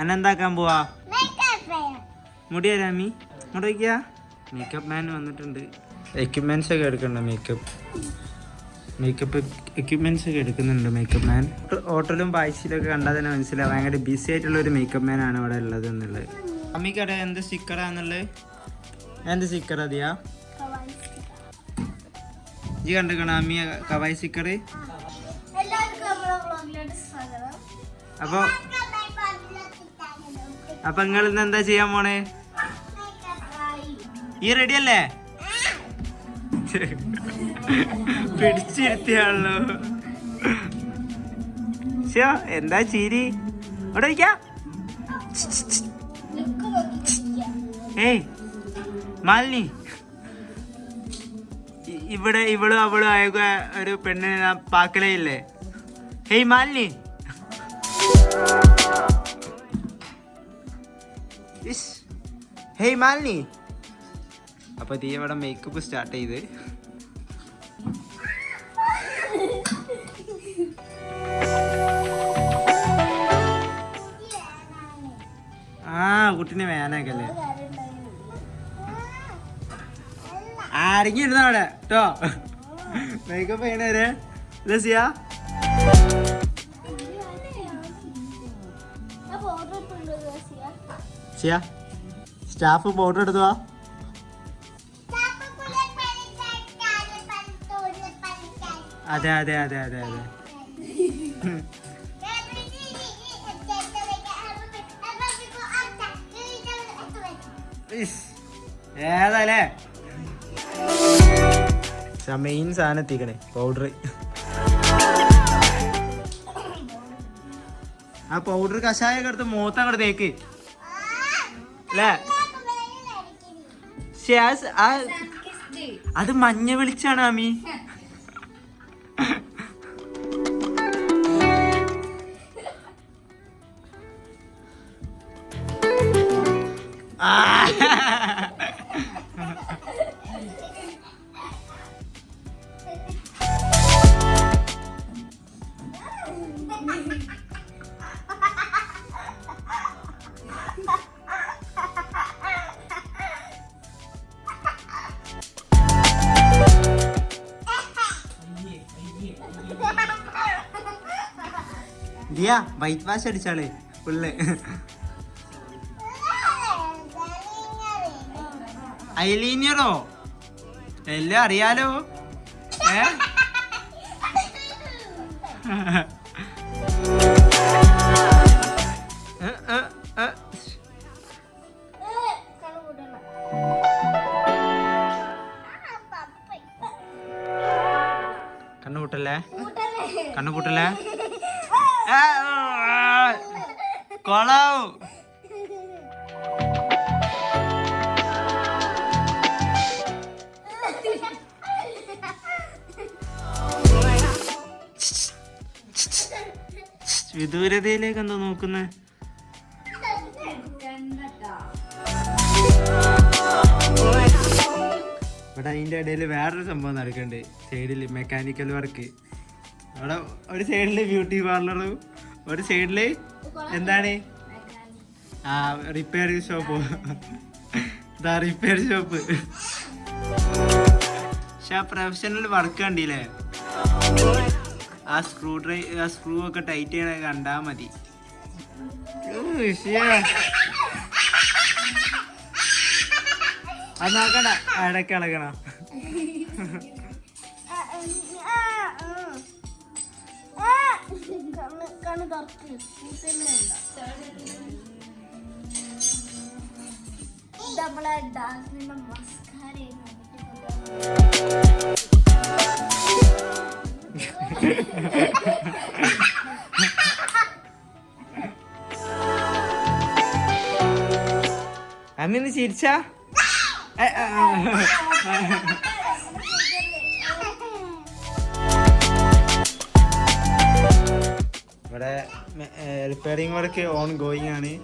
അന്നെന്താക്കാൻ പോവാ? മുടി വരാമി ഇങ്ങോട്ട് വയ്ക്കുക മേക്കപ്പ് മാൻ വന്നിട്ടുണ്ട്. എക്യുപ്മെന്റ്സ് ഒക്കെ എടുക്കണ്ട മേക്കപ്പ് മേക്കപ്പ് എക്യുപ്മെന്റ്സ് ഒക്കെ എടുക്കുന്നുണ്ട് മേക്കപ്പ് മാൻ ഹോട്ടലും പാഴ്ചയിലൊക്കെ കണ്ടാൽ തന്നെ മനസ്സിലാവും. ഭയങ്കര ബിസി ആയിട്ടുള്ള ഒരു മേക്കപ്പ് മാൻ ആണ് ഇവിടെ ഉള്ളത് എന്നുള്ളത്. അമ്മിക്കട എന്ത് സ്റ്റിക്കറാന്നുള്ളത് എന്ത് സ്റ്റിക്കർ അതിയാ? ഈ കണ്ടിരിക്കണം അമ്മി കവായി സ്റ്റിക്കർ സ്വാഗതം. അപ്പൊ നിങ്ങൾ ഇന്ന് എന്താ ചെയ്യാൻ പോണേ? ഈ റെഡി അല്ലേ? പിടിച്ചിരുത്തിയാണല്ലോ. ശോ എന്താ ചിരി? അവിടെ ഏയ് മാലിനി. ഇവിടെ ഇവളും അവളും ആയ ഒരു പെണ്ണിനെ പാക്കലയില്ലേ? ഹേയ് മാലിനി. ഹേയ് മാലിനി അപ്പൊ തീ ഇവിടെ മേക്കപ്പ് സ്റ്റാർട്ട് ചെയ്ത്. ആ കുട്ടിനെ വേനാക്കല്ലേ ആരെങ്കിലും ഇരുന്ന അവിടെ? കേട്ടോ മേക്കപ്പ് ചെയ്യണവരെ ലസിയ സിയ സ്റ്റാഫ് ഫോട്ടോ എടുത്തു അതെ അതെ അതെ അതെ അതെ. ഏതല്ലേ? മെയിൻ സാധനം എത്തിക്കണേ പൗഡർ ആ പൗഡർ കഷായൊക്കെ എടുത്ത് മൂത്ത അങ്ങോട്ട് തേക്ക്. അല്ലേ? ശ്ശെ, ആ അത് മഞ്ഞ വിളിച്ചാണ് അമ്മി ആ. ദിയ വൈറ്റ് വാഷ് അടിച്ചാളേ ഫുള്ള് ഐലീനിയറോ എല്ലാം അറിയാലോ? ഏ, കൊളാവും വിദൂരതയിലേക്ക് എന്താ നോക്കുന്നേ? ഇവിടെ അതിന്റെ ഇടയിൽ വേറൊരു സംഭവം നടക്കുന്നുണ്ട് സൈഡിൽ മെക്കാനിക്കൽ വർക്ക് അവിടെ ഒരു സൈഡിൽ ബ്യൂട്ടി പാർലറും ഒരു സൈഡിൽ എന്താണ്? ആ റിപ്പയർ ഷോപ്പ് ഇതാ റിപ്പയർ ഷോപ്പ് പക്ഷെ ആ പ്രൊഫഷണൽ വർക്ക് കണ്ടില്ലേ? ആ സ്ക്രൂ ഡ്രൈ ആ സ്ക്രൂ ഒക്കെ ടൈറ്റ് ചെയ്യണ കണ്ടാ മതി. അത് നോക്കണ്ട. ഇടയ്ക്ക് കണ്ണ് തുറക്ക് നമ്മളെ ഡാൻസിന്റെ മസ്കാര അമ്മ ചിരിച്ചാ? ഇവിടെ റിപ്പയറിംഗ് വർക്ക് ഓൺ ഗോയിങ് ആണ്.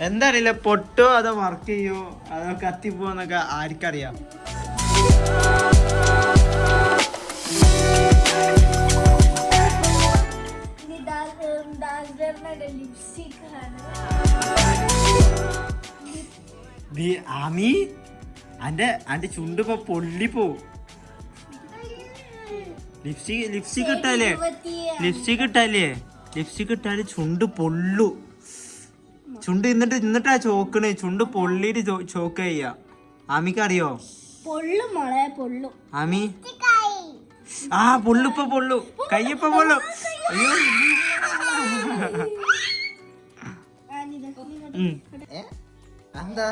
എന്താറിയില്ല പൊട്ടോ അതോ വർക്ക് ചെയ്യോ? അതോ കത്തിപ്പോന്നൊക്കെ ആർക്കറിയാം. ആമി? അന്റെ അന്റെ ചുണ്ടിപ്പോ പൊള്ളിപ്പോ ലിപ്സ്റ്റിക് ലിപ്സ്റ്റിക് ഇട്ടാലേ? ലിപ്സ്റ്റിക് ഇട്ടാലേ? ലിപ്സ്റ്റിക് ഇട്ടാൽ ചുണ്ട് പൊള്ളു. ചുണ്ട് ഇന്നിട്ട് ഇന്നിട്ടാ ചോക്കണ്. ചുണ്ട് പൊള്ളിട്ട് ചോക്ക് ചെയ്യ. ആമിക്ക് അറിയോ പൊള്ളും മോളെ പൊള്ളും. ആമി? ആ പൊള്ളുപ്പ പൊള്ളു. കയ്യപ്പ പൊള്ളു. അയ്യോ? എന്താ?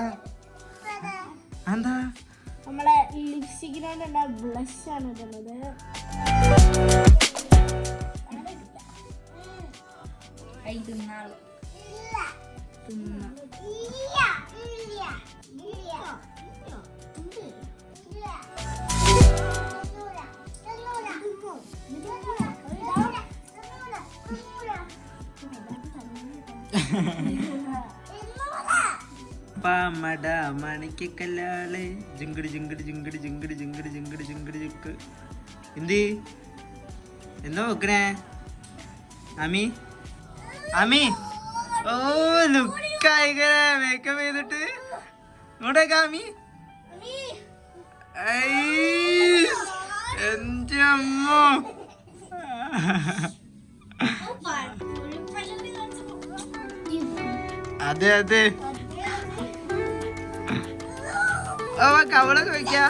എന്താ? നമ്മളെ ലിപ്സ്റ്റിക്കിനോടുള്ള ബ്ലഷ് ആണ് ഇടുന്നത്? പാമട മണിക്കല്ലാൾ ജിങ്കടി ജിങ്കടി ജിങ്കടി ജിങ്കടി ജിങ്കടി ജിങ്കടി ജിങ്കടി ജിക്ക് എന്ത് എന്താ നോക്കണേ അമി അമി. ഓ ലുക്കായിക്കണേ മേക്കപ്പ് ചെയ്തിട്ട്. ഇങ്ങോട്ടേക്കാ അമ്മി എന്റെ അമ്മ. അതെ അതെ. ഓ കവളൊക്കെ വെക്കാ.